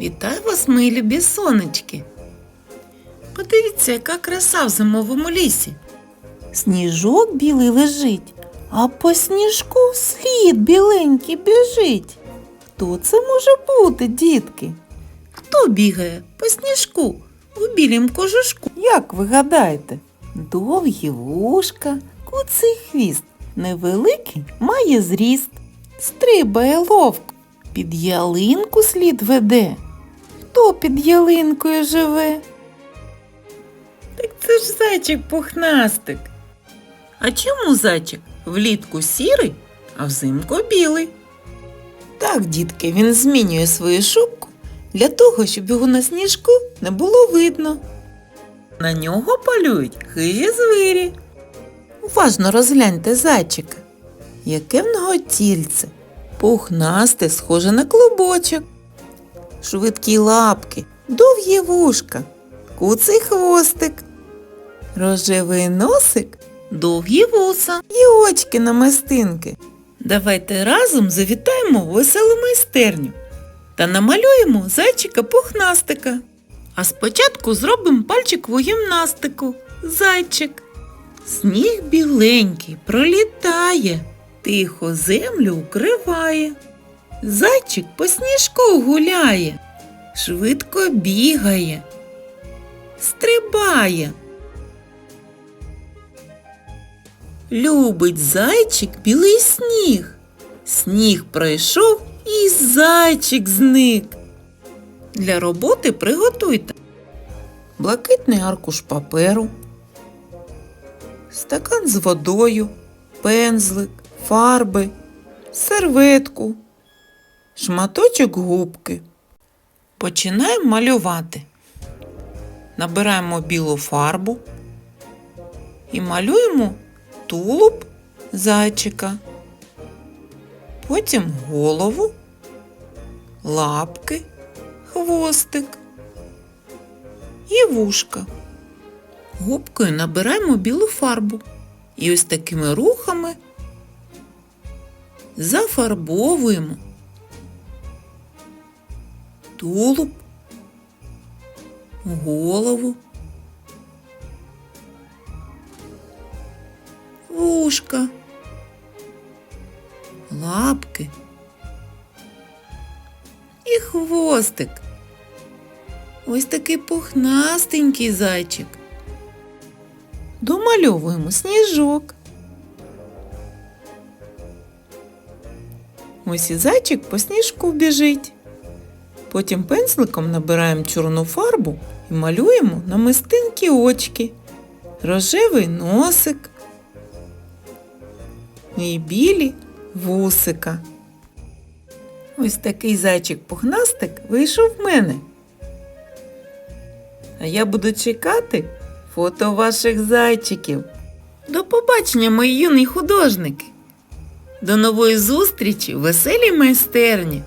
Вітаю вас, мої любі сонечки. Подивіться, яка краса в зимовому лісі. Сніжок білий лежить, а по сніжку слід біленький біжить. Хто це може бути, дітки? Хто бігає по сніжку у білім кожушку? Як ви гадаєте? Довгі вушка, куций хвіст, невеликий має зріст, стрибає ловко, під ялинку слід веде. Хто під ялинкою живе? Так це ж зайчик пухнастик. А чому зайчик влітку сірий, а взимку білий? Так, дітки, він змінює свою шубку для того, щоб його на сніжку не було видно. На нього полюють хижі звірі. Уважно розгляньте зайчика. Яке в нього тільце? Пухнасте, схоже на клубочок. Швидкі лапки, довгі вушка, куций хвостик, рожевий носик Довгі вуса. і очки на мистинки. Давайте разом завітаємо в веселу майстерню та намалюємо зайчика пухнастика. А спочатку зробимо пальчикову гімнастику. Зайчик. Сніг біленький пролітає, тихо землю укриває. Зайчик по сніжку гуляє, швидко бігає, стрибає. Любить зайчик білий сніг. Сніг пройшов і зайчик зник. Для роботи приготуйте блакитний аркуш паперу, стакан з водою, пензлик, фарби, серветку, шматочок губки. Починаємо малювати. Набираємо білу фарбу і малюємо тулуб зайчика, потім голову, лапки, хвостик і вушка. губкою набираємо білу фарбу і ось такими рухами зафарбовуємо тулуб, голову, вушка, лапки і хвостик. Ось такий пухнастенький зайчик. Домальовуємо сніжок. Ось і зайчик по сніжку біжить. Потім пензликом набираємо чорну фарбу і малюємо намистинки очки, рожевий носик і білі вусика. Ось такий зайчик-пухнастик вийшов в мене. А я буду чекати фото ваших зайчиків. До побачення, мої юні художники! До нової зустрічі в веселій майстерні!